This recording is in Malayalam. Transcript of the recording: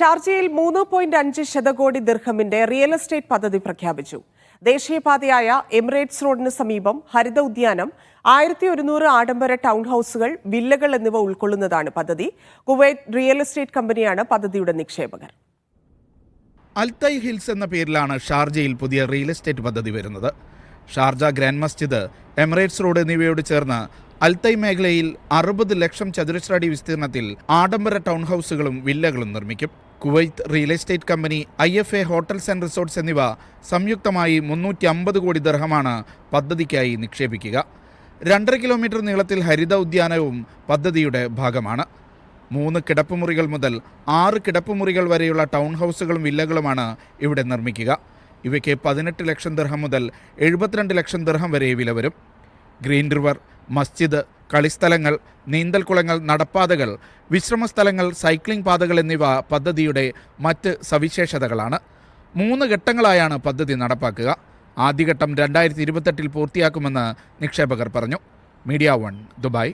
ഷാർജയിൽ മൂന്ന് പോയിന്റ് അഞ്ച് ശതകോടി ദിർഹമിന്റെ റിയൽ എസ്റ്റേറ്റ് പദ്ധതി പ്രഖ്യാപിച്ചു. ദേശീയപാതയായ എമിറേറ്റ്സ് റോഡിന് സമീപം ഹരിത ഉദ്യാനം ആയിരത്തി ഒരുന്നൂറ് ആഡംബര ടൗൺ ഹൌസുകൾ വില്ലകൾ എന്നിവ ഉൾക്കൊള്ളുന്നതാണ് പദ്ധതി. കുവൈറ്റ് റിയൽ എസ്റ്റേറ്റ് കമ്പനിയാണ് പദ്ധതിയുടെ നിക്ഷേപകർ. അൽത്തൈ ഹിൽസ് എന്ന പേരിലാണ് ഷാർജയിൽ പുതിയ റിയൽ എസ്റ്റേറ്റ് പദ്ധതി വരുന്നത്. ഷാർജ ഗ്രാൻഡ് മസ്ജിദ് എമിറേറ്റ്സ് റോഡ് എന്നിവയോട് ചേർന്ന് അൽത്തൈ മേഖലയിൽ അറുപത് ലക്ഷം ചതുരശ്ര അടി വിസ്തീർണത്തിൽ ആഡംബര ടൗൺ ഹൗസുകളും വില്ലകളും നിർമ്മിക്കും. Kuwait real estate company I F A hotels and resorts എന്നിവ സംയുക്തമായി മുന്നൂറ്റി അമ്പത് കോടി ദർഹമാണ് പദ്ധതിക്കായി നിക്ഷേപിക്കുക. രണ്ടര കിലോമീറ്റർ നീളത്തിൽ ഹരിത ഉദ്യാനവും പദ്ധതിയുടെ ഭാഗമാണ്. മൂന്ന് കിടപ്പുമുറികൾ മുതൽ ആറ് കിടപ്പുമുറികൾ വരെയുള്ള ടൗൺ ഹൗസുകളും വില്ലകളുമാണ് ഇവിടെ നിർമ്മിക്കുക. ഇവയ്ക്ക് പതിനെട്ട് ലക്ഷം ദർഹം മുതൽ എഴുപത്തിരണ്ട് ലക്ഷം ദർഹം വരെ വില വരും. ഗ്രീൻ റിവർ മസ്ജിദ് കളിസ്ഥലങ്ങൾ നീന്തൽക്കുളങ്ങൾ നടപ്പാതകൾ വിശ്രമസ്ഥലങ്ങൾ സൈക്ലിംഗ് പാതകൾ എന്നിവ പദ്ധതിയുടെ മറ്റ് സവിശേഷതകളാണ്. മൂന്ന് ഘട്ടങ്ങളായാണ് പദ്ധതി നടപ്പാക്കുക. ആദ്യഘട്ടം രണ്ടായിരത്തി ഇരുപത്തെട്ടിൽ പൂർത്തിയാക്കുമെന്ന് നിക്ഷേപകർ പറഞ്ഞു. Media one Dubai.